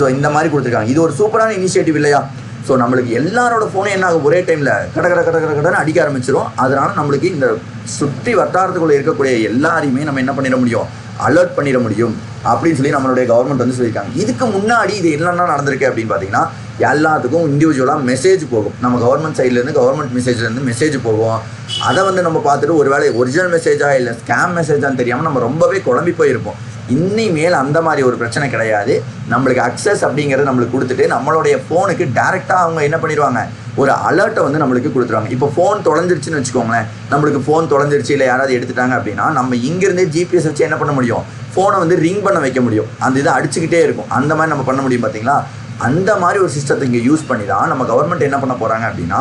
A: ஸோ இந்த மாதிரி கொடுத்துருக்காங்க. இது ஒரு சூப்பரான இனிஷியேட்டிவ் இல்லையா? ஸோ நம்மளுக்கு எல்லாரோட ஃபோனும் என்ன ஆகும்? ஒரே டைமில் கட கட கட கட கடன்னு அடிக்க ஆரம்பிச்சிடும் அதனால நம்மளுக்கு இந்த சுற்றி வட்டாரத்துக்குள்ளே இருக்கக்கூடிய எல்லாரையுமே நம்ம என்ன பண்ணிட முடியும்? அலர்ட் பண்ணிட முடியும். அப்படின்னு சொல்லி நம்மளுடைய கவர்மெண்ட் வந்து சொல்லியிருக்காங்க. இதுக்கு முன்னாடி இது என்னென்ன நடந்திருக்கு அப்படின்னு பார்த்தீங்கன்னா எல்லாத்துக்கும் இண்டிவிஜுவலாக மெசேஜ் போகும். நம்ம கவர்மெண்ட் சைட்லேருந்து கவர்மெண்ட் மெசேஜ்லேருந்து மெசேஜ் போகும். அதை வந்து நம்ம பார்த்துட்டு ஒருவேளை ஒரிஜினல் மெசேஜாக இல்லை ஸ்கேம் மெசேஜான்னு தெரியாமல் நம்ம ரொம்பவே குழம்பி போயிருப்போம். இனிமேல் அந்த மாதிரி ஒரு பிரச்சனை கிடையாது. நம்மளுக்கு அக்சஸ் அப்படிங்கிறத நம்மளுக்கு கொடுத்துட்டு நம்மளுடைய ஃபோனுக்கு டேரெக்டாக அவங்க என்ன பண்ணிடுவாங்க? ஒரு அலர்ட்டை வந்து நம்மளுக்கு கொடுத்துருவாங்க. இப்போ ஃபோன் தொலைஞ்சிருச்சுன்னு வச்சுக்கோங்களேன். நம்மளுக்கு ஃபோன் தொலைஞ்சிருச்சு இல்லை யாராவது எடுத்துட்டாங்க அப்படின்னா நம்ம இங்கேருந்தே ஜிபிஎஸ் வச்சு என்ன பண்ண முடியும்? ஃபோனை வந்து ரிங் பண்ண வைக்க முடியும். அந்த இதை அடிச்சுக்கிட்டே இருக்கும். அந்த மாதிரி நம்ம பண்ண முடியும் பார்த்தீங்களா? அந்த மாதிரி ஒரு சிஸ்டத்தை இங்கே யூஸ் பண்ணி தான் நம்ம கவர்மெண்ட் என்ன பண்ண போகிறாங்க அப்படின்னா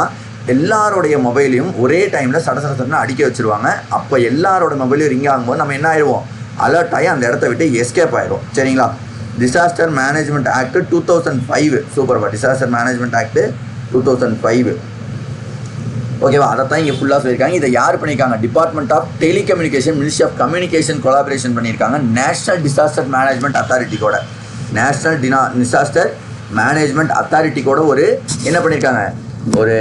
A: எல்லாருடைய மொபைலையும் ஒரே டைமில் சட சடசடன்னு அடிக்க வச்சிருவாங்க. அப்போ எல்லாரோட மொபைலையும் ரிங் ஆகும்போது நம்ம என்ன ஆயிடுவோம்? அலர்ட் ஆகி அந்த இடத்த விட்டு எஸ்கேப் ஆயிடும் சரிங்களா? Disaster management act two thousand five சூப்பர்வா disaster management act two thousand five ஓகேவா அதை தான் இங்கே ஃபுல்லாக சொல்லியிருக்காங்க. இதை யார் பண்ணியிருக்காங்க? Department of telecommunication ministry of communication collaboration பண்ணியிருக்காங்க. நேஷனல் டிசாஸ்டர் மேனேஜ்மெண்ட் அத்தாரிட்டி கூட நேஷனல் டினா டிசாஸ்டர் மேனேஜ்மெண்ட் அத்தாரிட்டி கூட ஒரு என்ன பண்ணியிருக்காங்க? ஒரு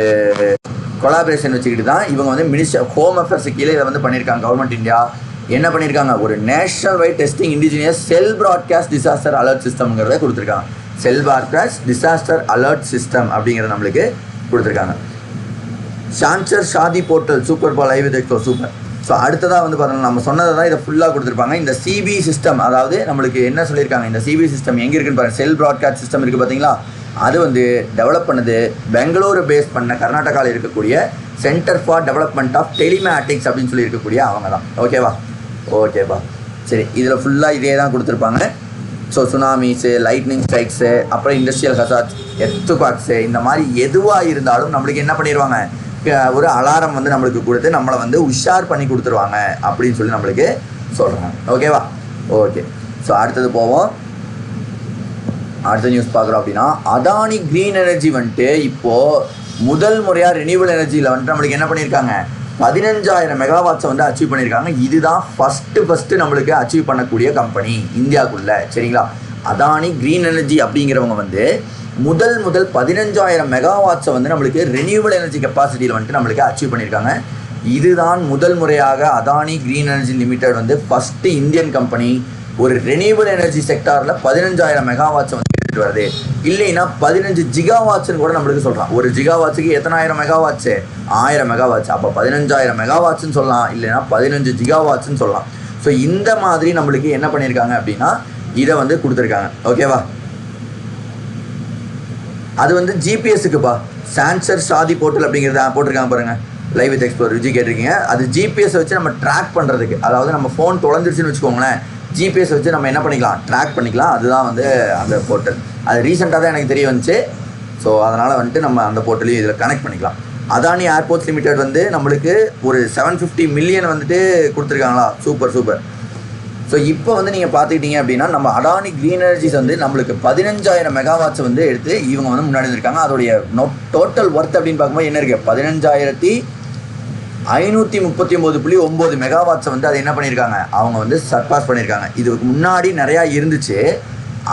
A: கொலாபரேஷன் வச்சுக்கிட்டு தான் இவங்க வந்து மினிஸ்டர் ஆஃப் ஹோம் அஃபேர்ஸ் கீழே இதை வந்து பண்ணியிருக்காங்க. கவர்மெண்ட் இந்தியா என்ன பண்ணியிருக்காங்க ஒரு national wide testing indigenous cell broadcast disaster alert சிஸ்டம்ங்கிறத கொடுத்துருக்காங்க. Cell broadcast disaster alert system அப்படிங்கிறத நம்மளுக்கு கொடுத்துருக்காங்க. ஷான்சர் ஷாதி போர்ட்டல் சூப்பர் பால் லைவ் எக்ஸ்போ சூப்பர். ஸோ அடுத்ததாக வந்து பார்த்தோம்னா நம்ம சொன்னதை தான் இதை ஃபுல்லாக கொடுத்துருப்பாங்க. இந்த சிபி சிஸ்டம் அதாவது நம்மளுக்கு என்ன சொல்லியிருக்காங்க? இந்த சிபி சிஸ்டம் எங்கே இருக்குன்னு பாருங்கள் செல் ப்ராட்காஸ்ட் சிஸ்டம் இருக்குது பார்த்தீங்களா அது வந்து டெவலப் பண்ணது பெங்களூரு பேஸ் பண்ண கர்நாடகாவில் இருக்கக்கூடிய centre for development of telematics அப்படின்னு சொல்லி இருக்கக்கூடிய அவங்க தான். ஓகேவா ஓகேப்பா சரி இதில் ஃபுல்லாக இதே தான் கொடுத்துருப்பாங்க. ஸோ சுனாமிஸு லைட்னிங் ஸ்ட்ரைக்ஸு அப்புறம் இண்டஸ்ட்ரியல் ஹசார்ட்ஸ் எர்த்து பாக்ஸு இந்த மாதிரி எதுவாக இருந்தாலும் நம்மளுக்கு என்ன பண்ணிடுவாங்க ஒரு அலாரம் வந்து நம்மளுக்கு கொடுத்து நம்மளை வந்து உஷார் பண்ணி கொடுத்துருவாங்க அப்படின்னு சொல்லி நம்மளுக்கு சொல்கிறாங்க ஓகேவா ஓகே ஸோ அடுத்தது போவோம். அடுத்த நியூஸ் பார்க்குறோம் அப்படின்னா அதானி க்ரீன் எனர்ஜி வந்துட்டு இப்போது முதல் முறையாக ரினியூவல் எனர்ஜியில் வந்துட்டு நம்மளுக்கு என்ன பண்ணியிருக்காங்க பதினஞ்சாயிரம் மெகாவாட்ஸை வந்து அச்சீவ் பண்ணியிருக்காங்க. இதுதான் ஃபஸ்ட்டு ஃபஸ்ட்டு நம்மளுக்கு அச்சீவ் பண்ணக்கூடிய கம்பெனி இந்தியாவுக்குள்ள சரிங்களா? அதானி க்ரீன் எனர்ஜி அப்படிங்கிறவங்க வந்து முதல் முதல் பதினஞ்சாயிரம் மெகாவாட்ஸை வந்து நம்மளுக்கு ரினியூவல் எனர்ஜி கெப்பாசிட்டியில் வந்துட்டு நம்மளுக்கு அச்சீவ் பண்ணியிருக்காங்க. இதுதான் முதல் முறையாக அதானி க்ரீன் எனர்ஜி லிமிடெட் வந்து ஃபஸ்ட்டு இந்தியன் கம்பெனி ஒரு ரெனியூவல் எனர்ஜி செக்டாரில் பதினஞ்சாயிரம் மெகாவாட்ஸ் வந்து எடுத்துகிட்டு வருது. இல்லைன்னா பதினஞ்சு ஜிகாவாட்ஸ்னு கூட நம்மளுக்கு சொல்கிறான் ஒரு ஜிகாவாட்ஸுக்கு எத்தனாயிரம் மெகாவாட்ஸு ஆயிரம் மெகாவாட்ஸ் அப்போ பதினஞ்சாயிரம் மெகாவாட்ஸ்னு சொல்லலாம். இல்லைன்னா பதினஞ்சு ஜிகாவாட்ஸ்னு சொல்லலாம். ஸோ இந்த மாதிரி நம்மளுக்கு என்ன பண்ணியிருக்காங்க அப்படின்னா இதை வந்து கொடுத்துருக்காங்க. ஓகேவா அது வந்து ஜிபிஎஸ்க்குப்பா சான்சர் சாதி போர்ட்டல் அப்படிங்கிறத போட்டிருக்காங்க பாருங்க. லைவ் வித் எக்ஸ்ப்ளோர் ருஜி கேட்டிருக்கீங்க. அது ஜிபிஎஸ் வச்சு நம்ம ட்ராக் பண்ணுறதுக்கு அதாவது நம்ம ஃபோன் தொலைஞ்சிருச்சுன்னு வச்சுக்கோங்களேன். ஜிபிஎஸ் வச்சு நம்ம என்ன பண்ணிக்கலாம்? ட்ராக் பண்ணிக்கலாம். அதுதான் வந்து அந்த போர்ட்டல் அது ரீசெண்டாக தான் எனக்கு தெரிய வந்துச்சு. ஸோ அதனால் வந்துட்டு நம்ம அந்த போர்ட்டலையும் இதில் கனெக்ட் பண்ணிக்கலாம். அதானி ஏர்போர்ட்ஸ் லிமிடெட் வந்து நம்மளுக்கு ஒரு செவன் ஃபிஃப்டி மில்லியன் வந்துட்டு கொடுத்துருக்காங்களா? சூப்பர் சூப்பர் ஸோ இப்போ வந்து நீங்கள் பார்த்துக்கிட்டீங்க அப்படின்னா நம்ம அடானி க்ரீன் எனர்ஜிஸ் வந்து நம்மளுக்கு பதினஞ்சாயிரம் மெகாவாட்ஸ் வந்து எடுத்து இவங்க வந்து முன்னாடி இருக்காங்க அதோடைய நோ டோட்டல் ஒர்த் அப்படின்னு பார்க்கும்போது என்ன இருக்குது பதினஞ்சாயிரத்தி ஐநூற்றி முப்பத்தி ஒம்பது புள்ளி ஒம்பது மெகாவாட்ஸை வந்து அதை என்ன பண்ணியிருக்காங்க? அவங்க வந்து சர்பாஸ் பண்ணியிருக்காங்க. இதுக்கு முன்னாடி நிறையா இருந்துச்சு.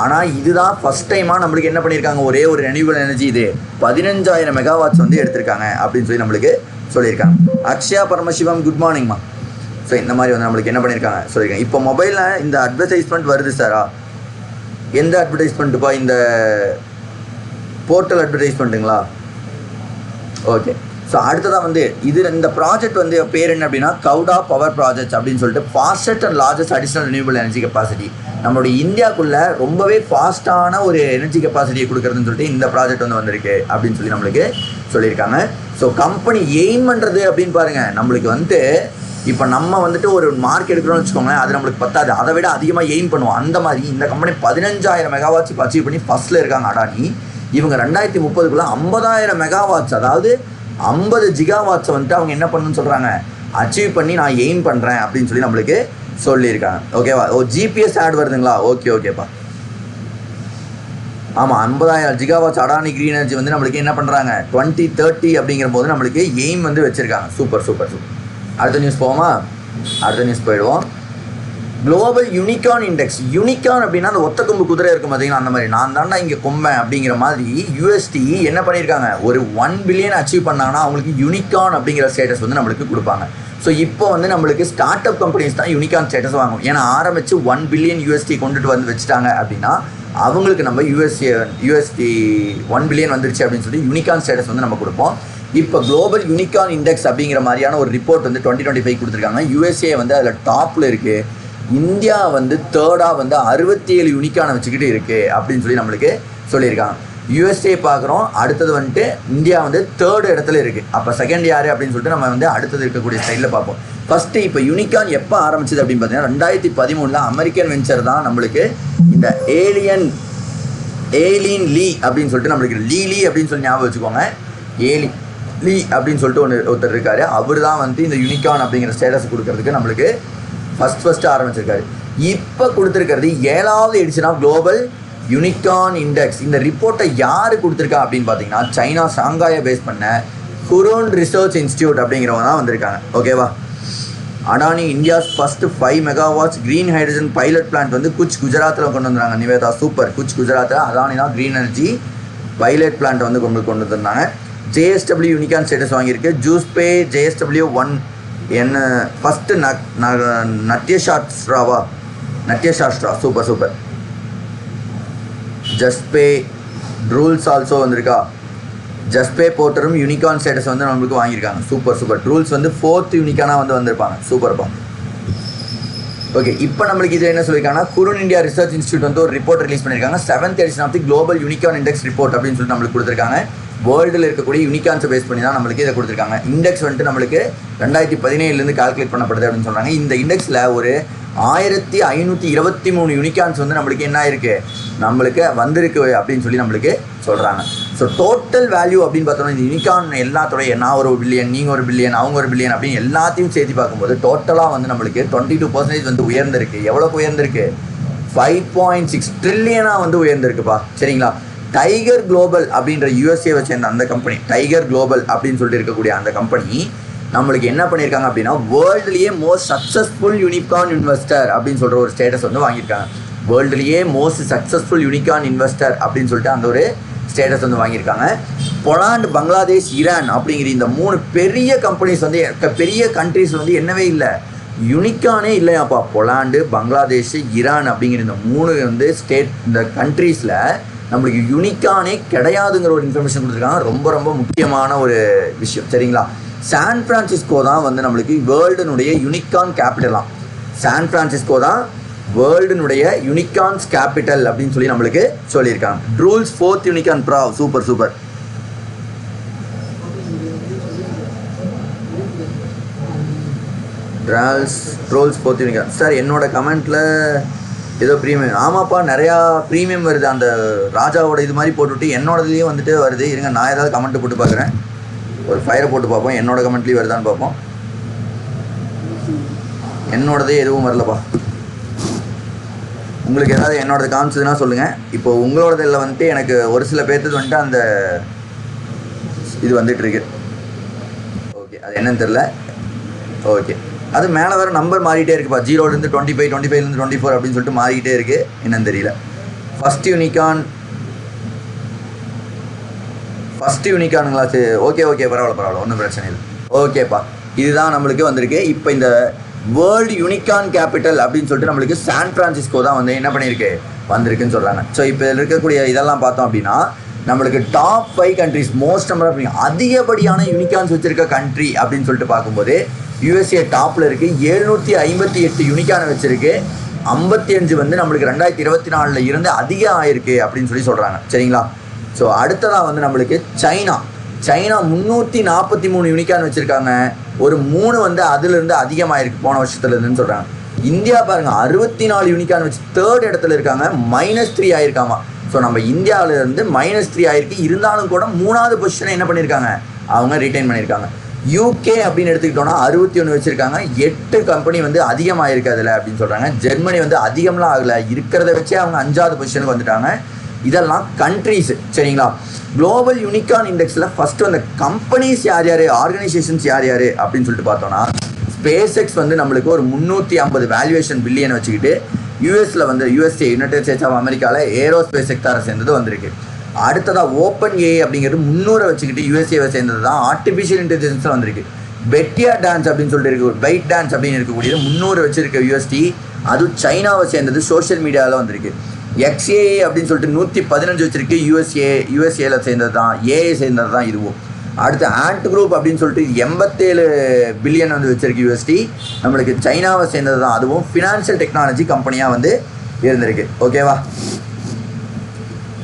A: ஆனால் இதுதான் ஃபஸ்ட் டைமாக நம்மளுக்கு என்ன பண்ணியிருக்காங்க? ஒரே ஒரு ரெனியூவல் எனர்ஜி இது. பதினஞ்சாயிரம் மெகாவாட்ஸ் வந்து எடுத்திருக்காங்க அப்படின்னு சொல்லி நம்மளுக்கு சொல்லியிருக்காங்க. அக்ஷயா பரமசிவம் குட் மார்னிங்மா ஸோ இந்த மாதிரி வந்து நம்மளுக்கு என்ன பண்ணியிருக்காங்க? சொல்லியிருக்காங்க. இப்போ மொபைலில் இந்த அட்வர்டைஸ்மெண்ட் வருது சாரா எந்த அட்வர்டைஸ்மெண்ட்டுப்பா இந்த போர்ட்டல் அட்வர்டைஸ்மெண்ட்டுங்களா ஓகே ஸோ அடுத்ததாக வந்து இது இந்த ப்ராஜெக்ட் வந்து பேர் என்ன அப்படின்னா கவுடா பவர் ப்ராஜெக்ட் அப்படின்னு சொல்லிட்டு fastest and largest additional renewable energy capacity நம்மளுடைய இந்தியாவுக்குள்ளே ரொம்பவே ஃபாஸ்ட்டான ஒரு எனர்ஜி கெப்பாசிட்டியை கொடுக்குறதுன்னு சொல்லிட்டு இந்த ப்ராஜெக்ட் வந்து வந்திருக்கு அப்படின்னு சொல்லி நம்மளுக்கு சொல்லியிருக்காங்க. ஸோ கம்பெனி எய்ம் பண்ணுறது அப்படின்னு பாருங்கள் நம்மளுக்கு வந்துட்டு இப்போ நம்ம வந்துட்டு ஒரு மார்க் எடுக்கிறோம்னு வச்சுக்கோங்களேன் அது நம்மளுக்கு பத்தாது. அதை விட அதிகமாக எய்ம் பண்ணுவோம். அந்த மாதிரி இந்த கம்பெனி பதினஞ்சாயிரம் மெகாவாட்ஸ் இப்போ அச்சீவ் பண்ணி ஃபஸ்ட்டில் இருக்காங்க அடானி. இவங்க ரெண்டாயிரத்தி முப்பதுக்குள்ளே ஐம்பதாயிரம் மெகாவாட்ஸ் அதாவது ஐம்பது ஜிகாவாட்ஸை வந்துட்டு அவங்க என்ன பண்ணணும்னு சொல்கிறாங்க அச்சீவ் பண்ணி நான் எய்ம் பண்ணுறேன் அப்படின்னு சொல்லி நம்மளுக்கு சொல்லியிருக்காங்க. ஓகேவா ஓ ஜிபிஎஸ் ஆட் வருதுங்களா? ஓகே ஓகேப்பா ஆமாம் ஐம்பதாயிரம் ஜிகாவாட்ஸ் அடானி க்ரீன் எனர்ஜி வந்து நம்மளுக்கு என்ன பண்ணுறாங்க டுவெண்ட்டி தேர்ட்டி அப்படிங்கிற போது நம்மளுக்கு எய்ம் வந்து வச்சுருக்காங்க. சூப்பர் சூப்பர் சூப்பர் அடுத்த நியூஸ் போவோமா? அடுத்த நியூஸ் போயிடுவோம். குளோபல் யூனிகான் இண்டெக்ஸ் யூனிகான் அப்படின்னா அந்த ஒத்த கொம்பு குதிரை இருக்கும் பார்த்தீங்களா அந்த மாதிரி. நான் தாண்டா இங்கே கொம்பேன் அப்படிங்கிற மாதிரி யூஎஸ்டி என்ன பண்ணியிருக்காங்க ஒரு ஒன் பில்லியன் அச்சீவ் பண்ணாங்கன்னா அவங்களுக்கு யூனிகான் அப்படிங்கிற ஸ்டேட்டஸ் வந்து நம்மளுக்கு கொடுப்பாங்க. ஸோ இப்போ வந்து நம்மளுக்கு ஸ்டார்ட் அப் கம்பெனிஸ் தான் யூனிகான் ஸ்டேட்டஸ் வாங்கும் ஏன்னா ஆரம்பித்து ஒன் பில்லியன் யூஎஸ்டி கொண்டுட்டு வந்து வச்சுட்டாங்க அப்படின்னா அவங்களுக்கு நம்ம யூஎஸ்ஏ யூஎஸ்டி ஒன் பில்லியன் வந்துருச்சு அப்படின்னு சொல்லி யூனிகான் ஸ்டேட்டஸ் வந்து நம்ம கொடுப்போம். இப்போ குளோபல் யூனிகான் இண்டெக்ஸ் அப்படிங்கிற மாதிரியான ஒரு ரிப்போர்ட் வந்து டுவெண்ட்டி டுவெண்ட்டி ஃபைவ் கொடுத்துருக்காங்க யூஎஸ்ஏ வந்து அதில் டாப்பில் இருக்குது இந்தியா வந்து தேர்டாக வந்து அறுபத்தி ஏழு யூனிக்கான வச்சுக்கிட்டு இருக்குது அப்படின்னு சொல்லி நம்மளுக்கு சொல்லியிருக்காங்க. யூஎஸ்ஏ பார்க்குறோம் அடுத்தது வந்துட்டு இந்தியா வந்து தேர்டு இடத்துல இருக்குது அப்போ செகண்ட் யார் அப்படின்னு சொல்லிட்டு நம்ம வந்து அடுத்தது இருக்கக்கூடிய ஸ்டைலில் பார்ப்போம். ஃபஸ்ட்டு இப்போ யூனிகான் எப்போ ஆரம்பிச்சது அப்படின்னு பார்த்தீங்கன்னா ரெண்டாயிரத்தி பதிமூணில் அமெரிக்கன் வெஞ்சர் தான் நம்மளுக்கு இந்த ஏலியன் ஏலின் லீ அப்படின்னு சொல்லிட்டு நம்மளுக்கு லீ லீ அப்படின்னு சொல்லி ஞாபகம் வச்சுக்கோங்க. ஏலி லீ அப்படின்னு சொல்லிட்டு ஒன்று ஒருத்தர் இருக்காரு. அவர் தான் வந்து இந்த யூனிகான் அப்படிங்கிற ஸ்டேட்டஸ் கொடுக்கறதுக்கு நம்மளுக்கு ஃபஸ்ட் ஃபஸ்ட்டு ஆரம்பிச்சிருக்காரு. இப்போ கொடுத்துருக்கிறது ஏழாவது edition of global unicorn index இந்த ரிப்போர்ட்டை யார் கொடுத்துருக்கா அப்படின்னு பார்த்தீங்கன்னா சைனா ஷாங்காயை பேஸ் பண்ண குரோன் ரிசர்ச் இன்ஸ்டியூட் அப்படிங்கிறவங்க தான் வந்திருக்காங்க. ஓகேவா Adani India's first five megawatts green hydrogen pilot plant வந்து குச் குஜராத்தில் கொண்டு வந்தாங்க நிவேதா சூப்பர் குச் குஜராத்தில் அடானி தான் க்ரீன் எனர்ஜி பைலட் பிளான்ட் வந்து கொண்டு கொண்டு வந்திருந்தாங்க. ஜேஎஸ்டபிள்யூ யூனிகான் ஸ்டேட்டஸ் வாங்கியிருக்கு. ஜூஸ்பே ஜேஎஸ்டபிள்யூ ஒன் என்ன ஃபஸ்ட்டு ந நட்யசாஸ்திராவா Natyashastra super super Juspay rules also வந்திருக்கா? ஜஸ்பே போர்ட்டரும் யூனிகான் ஸ்டேட்டஸ் வந்து நம்மளுக்கு வாங்கியிருக்காங்க. சூப்பர் சூப்பர் ரூல்ஸ் வந்து ஃபோர்த் யூனிக்கானாக வந்து வந்திருப்பாங்க. சூப்பர்ப்பா ஓகே இப்போ நம்மளுக்கு இது என்ன சொல்லியிருக்காங்கன்னா குருன் இந்தியா ரிசர்ச் இன்ஸ்டியூட் வந்து ஒரு ரிப்போர்ட் ரிலீஸ் பண்ணியிருக்காங்க. Seventh edition of the global unicorn index report அப்படின்னு சொல்லிட்டு நம்மளுக்கு கொடுத்துருக்காங்க. வேர்ல்டில் இருக்கக்கூடிய யூனிகான்ஸை பேஸ் பண்ணி தான் நம்மளுக்கு இதை கொடுத்துருக்காங்க. இண்டெக்ஸ் வந்துட்டு நம்மளுக்கு ரெண்டாயிரத்தி பதினேழுலேருந்து கால்குலேட் பண்ணப்படுது அப்படின்னு சொல்கிறாங்க இந்த இண்டெக்ஸில் ஒரு ஆயிரத்தி ஐநூற்றி இருபத்தி மூணு யூனிகான்ஸ் வந்து நம்மளுக்கு என்ன ஆயிருக்கு? நம்மளுக்கு வந்திருக்கு அப்படின்னு சொல்லி நம்மளுக்கு சொல்கிறாங்க ஸோ டோட்டல் வேல்யூ அப்படின்னு பார்த்தோம்னா இந்த யூனிகான் எல்லாத்தோடைய நான் ஒரு பில்லியன் நீங்கள் ஒரு பில்லியன் அவங்க ஒரு பில்லியன் அப்படின்னு எல்லாத்தையும் சேர்த்து பார்க்கும்போது டோட்டலாக வந்து நம்மளுக்கு டுவெண்ட்டி டூ பர்சன்டேஜ் வந்து உயர்ந்திருக்கு. எவ்வளோக்கு உயர்ந்திருக்கு? ஃபைவ் பாயிண்ட் சிக்ஸ் ட்ரில்லியனாக வந்து உயர்ந்திருக்குப்பா. சரிங்களா? டைகர் குளோபல் அப்படின்ற யூஎஸ்ஏவை சேர்ந்த அந்த கம்பெனி டைகர் குளோபல் அப்படின்னு சொல்லிட்டு இருக்கக்கூடிய அந்த கம்பெனி நம்மளுக்கு என்ன பண்ணியிருக்காங்க அப்படின்னா வேர்ல்டுலேயே மோஸ்ட் சக்ஸஸ்ஃபுல் யூனிகான் இன்வெஸ்டர் அப்படின்னு சொல்கிற ஒரு ஸ்டேட்டஸ் வந்து வாங்கியிருக்காங்க. வேர்ல்டுலேயே மோஸ்ட் சக்ஸஸ்ஃபுல் யூனிகான் இன்வெஸ்டர் அப்படின்னு சொல்லிட்டு அந்த ஒரு ஸ்டேட்டஸ் வந்து வாங்கியிருக்காங்க. பொலாண்டு பங்களாதேஷ் ஈரான் அப்படிங்கிற இந்த மூணு பெரிய கம்பெனிஸ் வந்து பெரிய கண்ட்ரிஸ் வந்து என்னவே இல்லை. யூனிக்கானே இல்லையாப்பா. பொலாண்டு பங்களாதேஷ் ஈரான் அப்படிங்கிற இந்த மூணு வந்து ஸ்டேட் இந்த கண்ட்ரீஸில் நம்மளுக்கு யூனிக்கானே கிடையாதுங்கிற ஒரு இன்ஃபர்மேஷன் கொடுத்துருக்காங்க. ரொம்ப ரொம்ப முக்கியமான ஒரு விஷயம். சரிங்களா? சான் ஃப்ரான்சிஸ்கோ தான் வந்து நம்மளுக்கு வேர்ல்டுனுடைய யூனிக்கான் கேபிட்டலாம் சான் ஃப்ரான்சிஸ்கோ தான் வேர்ல்டுனுடைய யூனிகான்ஸ் கேபிட்டல் அப்படின்னு சொல்லி நம்மளுக்கு சொல்லியிருக்காங்க. ரூல்ஸ் ஃபோர்த் யூனிகான் ப்ராவ் சூப்பர் சூப்பர் ட்ரால்ஸ் ட்ரோல்ஸ் போத்திருங்க சார் என்னோட கமெண்ட்டில் ஏதோ ப்ரீமியம் ஆமாப்பா நிறையா ப்ரீமியம் வருது. அந்த ராஜாவோட இது மாதிரி போட்டுவிட்டு என்னோடதுலேயும் வந்துட்டு வருது. இருங்க நான் ஏதாவது கமெண்ட் போட்டு பார்க்குறேன். ஒரு ஃபயரை போட்டு பார்ப்போம். என்னோட கமெண்ட்லேயும் வருதான்னு பார்ப்போம். என்னோடதே எதுவும் வரலப்பா. உங்களுக்கு ஏதாவது என்னோடது காமிச்சதுன்னா சொல்லுங்கள் இப்போ உங்களோடதில் வந்துட்டு எனக்கு ஒரு சில பேர்த்தது வந்துட்டு அந்த இது வந்துட்டுருக்கு ஓகே அது என்னன்னு தெரில ஓகே அது மேலே வர நம்பர் மாறிட்டே இருக்குப்பா. ஜீரோலேருந்து டுவெண்ட்டி ஃபைவ் டுவெண்ட்டி ஃபைவ்லேருந்து டுவெண்ட்டி ஃபோர் அப்படின்னு சொல்லிட்டு மாறிக்கிட்டே இருக்குது என்னன்னு தெரியல. ஃபர்ஸ்ட் யூனிகான் ஃபஸ்ட் யூனிகானுங்களா சரி ஓகே ஓகே பரவாயில்ல பரவாயில்ல. ஒன்றும் பிரச்சனை இல்லை. ஓகேப்பா இதுதான் நம்மளுக்கு வந்திருக்கு. இப்போ இந்த வேர்ல்டு யூனிகான் கேபிட்டல் அப்படின்னு சொல்லிட்டு நம்மளுக்கு சான் ஃப்ரான்சிஸ்கோ தான் வந்து என்ன பண்ணியிருக்கு? வந்திருக்குன்னு சொல்கிறாங்க ஸோ இப்போ இருக்கக்கூடிய இதெல்லாம் பார்த்தோம் அப்படின்னா நம்மளுக்கு top five countries most number of அதிகப்படியான யூனிகான்ஸ் வச்சுருக்க கண்ட்ரி அப்படின்னு சொல்லிட்டு பார்க்கும்போது யூஎஸ்ஏ டாப்பில் இருக்குது எழுநூற்றி ஐம்பத்தி எட்டு யூனிகானை வச்சுருக்கு. ஐம்பத்தி அஞ்சு வந்து நம்மளுக்கு ரெண்டாயிரத்தி இருபத்தி நாலில் இருந்து அதிகம் ஆயிருக்கு அப்படின்னு சொல்லி சொல்கிறாங்க சரிங்களா? ஸோ அடுத்ததாக வந்து நம்மளுக்கு சைனா. சைனா முந்நூற்றி நாற்பத்தி மூணு யூனிகான் வச்சுருக்காங்க. ஒரு மூணு வந்து அதுலேருந்து அதிகமாகிருக்கு போன வருஷத்துலேருந்து சொல்கிறாங்க இந்தியா பாருங்கள் அறுபத்தி நாலு யூனிகான் வச்சு தேர்ட் இடத்துல இருக்காங்க. மைனஸ் த்ரீ ஆயிருக்காமா ஸோ நம்ம இந்தியாவிலேருந்து மைனஸ் த்ரீ ஆயிருக்கு. இருந்தாலும் கூட மூணாவது பொசிஷனை என்ன பண்ணியிருக்காங்க அவங்க ரிட்டைன் பண்ணியிருக்காங்க யூகே அப்படின்னு எடுத்துக்கிட்டோம்னா அறுபத்தி ஒன்று வச்சுருக்காங்க. எட்டு கம்பெனி வந்து அதிகமாயிருக்கு அதில் அப்படின்னு சொல்கிறாங்க ஜெர்மனி வந்து அதிகம்லாம் ஆகலை. இருக்கிறத வச்சே அவங்க அஞ்சாவது பொசிஷனுக்கு வந்துட்டாங்க. இதெல்லாம் கண்ட்ரீஸ் சரிங்களா? குளோபல் யூனிகான் இண்டெக்ஸில் ஃபஸ்ட்டு அந்த கம்பெனிஸ் யார் யார்? ஆர்கனைசேஷன்ஸ் யார் யார்? அப்படின்னு சொல்லிட்டு பார்த்தோன்னா ஸ்பேஸ் எக்ஸ் வந்து நம்மளுக்கு ஒரு முந்நூற்றி ஐம்பது வேல்யூவேஷன் பில்லியன் வச்சுக்கிட்டு யூஎஸில் வந்து யூஎஸ்ஏ யுனைடெட் ஸ்டேட்ஸ் ஆஃப் அமெரிக்காவில் ஏரோஸ்பேஸ் செக்டாரை சேர்ந்தது வந்திருக்கு. அடுத்ததாக ஓப்பன் ஏ அப்படிங்கிறது முன்னூரை வச்சுக்கிட்டு யூஎஸ்ஏவை சேர்ந்தது தான். ஆர்டிஃபிஷியல் இன்டெலிஜென்ஸில் வந்திருக்கு. பெட்டியா டான்ஸ் அப்படின்னு சொல்லிட்டு இருக்கு. பைட் டான்ஸ் அப்படின்னு இருக்கக்கூடியது முந்நூறு வச்சிருக்க யூஎஸ்டி அதுவும் சைனாவை சேர்ந்தது சோஷியல் மீடியாவில் வந்திருக்கு. எக்ஸ்ஏஏ அப்படின்னு சொல்லிட்டு நூற்றி பதினஞ்சு வச்சிருக்கு. யூஎஸ்ஏ யூஎஸ்ஏல சேர்ந்தது தான். ஏஏ சேர்ந்தது தான் இதுவும். அடுத்து ஆண்ட் குரூப் அப்படின்னு சொல்லிட்டு எண்பத்தேழு பில்லியன் வந்து வச்சிருக்கு யூஎஸ்டி நம்மளுக்கு சைனாவை சேர்ந்தது தான் அதுவும் ஃபினான்ஷியல் டெக்னாலஜி கம்பெனியாக வந்து இருந்திருக்கு. ஓகேவா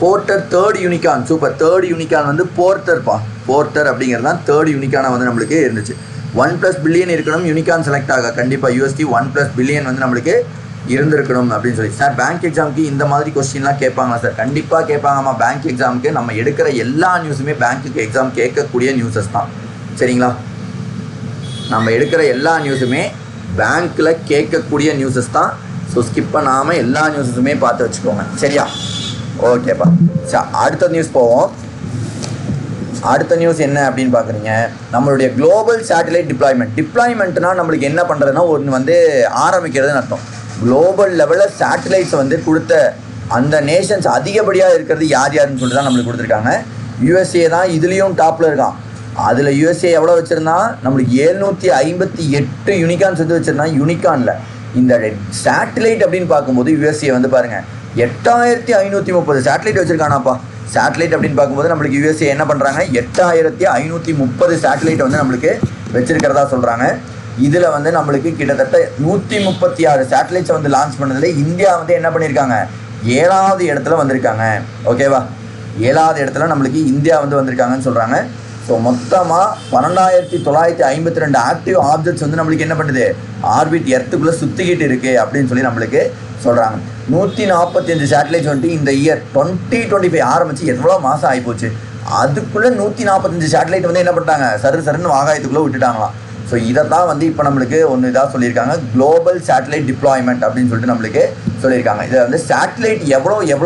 A: Porter third unicorn super third unicorn வந்து போர்ட்டர்ப்பா போர்ட்டர் அப்படிங்கிறது தான் தேர்ட் யூனிகானாக வந்து நம்மளுக்கு இருந்துச்சு. ஒன் ப்ளஸ் பில்லியன் இருக்கணும். யூனிகான் செலக்ட் ஆக. கண்டிப்பாக யூஎஸ்டி ஒன் ப்ளஸ் பில்லியன் வந்து நம்மளுக்கு இருந்திருக்கணும் அப்படின்னு சொல்லி. சார் பேங்க் எக்ஸாமுக்கு இந்த மாதிரி கொஸ்டின்லாம் கேட்பாங்களா சார்? கண்டிப்பாக கேட்பாங்கம்மா. பேங்க் எக்ஸாமுக்கு நம்ம எடுக்கிற எல்லா நியூஸுமே பேங்க்குக்கு எக்ஸாம் கேட்கக்கூடிய நியூஸஸ் தான். சரிங்களா? நம்ம எடுக்கிற எல்லா நியூஸுமே பேங்க்கில் கேட்கக்கூடிய நியூஸஸ் தான். ஸோ ஸ்கிப் பண்ணாமல் எல்லா நியூஸஸுமே பார்த்து வச்சுக்கோங்க. சரியா? ஓகேப்பா சார் அடுத்த நியூஸ் போவோம். அடுத்த நியூஸ் என்ன அப்படின்னு பார்க்குறீங்க? நம்மளுடைய குளோபல் சேட்டலைட் டிப்ளாய்மெண்ட் டிப்ளாய்மெண்ட்னா நம்மளுக்கு என்ன பண்ணுறதுன்னா ஒன்று வந்து ஆரம்பிக்கிறதுன்னு அர்த்தம். குளோபல் லெவலில் சேட்டலைட்ஸ் வந்து கொடுத்த அந்த நேஷன்ஸ் அதிகப்படியாக இருக்கிறது யார் யாருன்னு சொல்லிட்டு தான் நம்மளுக்கு கொடுத்துருக்காங்க. யூஎஸ்ஏ தான் இதுலேயும் டாப்பில் இருக்கான். அதில் யுஎஸ்ஏ எவ்வளோ வச்சுருந்தா? நம்மளுக்கு எழுநூற்றி ஐம்பத்தி எட்டு யூனிகான்ஸ் வந்து வச்சுருந்தா யூனிகானில் இந்த சேட்டலைட் அப்படின்னு பார்க்கும்போது யூஎஸ்ஏ வந்து பாருங்கள் எட்டாயிரத்தி ஐநூற்றி முப்பது சேட்டலைட் வச்சுருக்கானாப்பா. சேட்டலைட் அப்படின்னு பார்க்கும்போது நம்மளுக்கு யூஎஸ்ஏ என்ன பண்ணுறாங்க எட்டாயிரத்தி ஐநூற்றி முப்பது சேட்டலைட் வந்து நம்மளுக்கு வச்சுருக்கிறதா சொல்கிறாங்க இதில் வந்து நம்மளுக்கு கிட்டத்தட்ட நூற்றி முப்பத்தி ஆறு சேட்டலைட்ஸை வந்து லான்ச் பண்ணதில் இந்தியா வந்து என்ன பண்ணியிருக்காங்க ஏழாவது இடத்துல வந்திருக்காங்க. ஓகேவா ஏழாவது இடத்துல நம்மளுக்கு இந்தியா வந்து வந்திருக்காங்கன்னு சொல்கிறாங்க ஸோ மொத்தமாக பன்னெண்டாயிரத்தி தொள்ளாயிரத்தி ஐம்பத்தி ரெண்டு ஆக்டிவ் ஆப்ஜெக்ட்ஸ் வந்து நம்மளுக்கு என்ன பண்ணுது? ஆர்பிட் எர்த்துக்குள்ளே சுற்றிக்கிட்டு இருக்குது அப்படின்னு சொல்லி நம்மளுக்கு சொல்கிறாங்க நூற்றி நாற்பத்தி அஞ்சு சேட்டலைட்ஸ் வந்துட்டு இந்த இயர் டுவெண்ட்டி டுவெண்ட்டி ஃபைவ் ஆரம்பித்து எவ்வளோ மாதம் ஆகிப்போச்சு அதுக்குள்ளே நூற்றி நாற்பத்தஞ்சு சேட்டலைட் வந்து என்ன பண்ணிட்டாங்க? சரு சருன்னு வாகாயத்துக்குள்ளே விட்டுட்டாங்களாம். ஸோ இதை தான் வந்து இப்போ நம்மளுக்கு ஒன்று இதாக சொல்லியிருக்காங்க. குளோபல் சேட்டலைட் டிப்ளாய்மெண்ட் அப்படின்னு சொல்லிட்டு நம்மளுக்கு சொல்லியிருக்காங்க. இதை வந்து சேட்டலைட் எவ்வளோ எவ்வளோ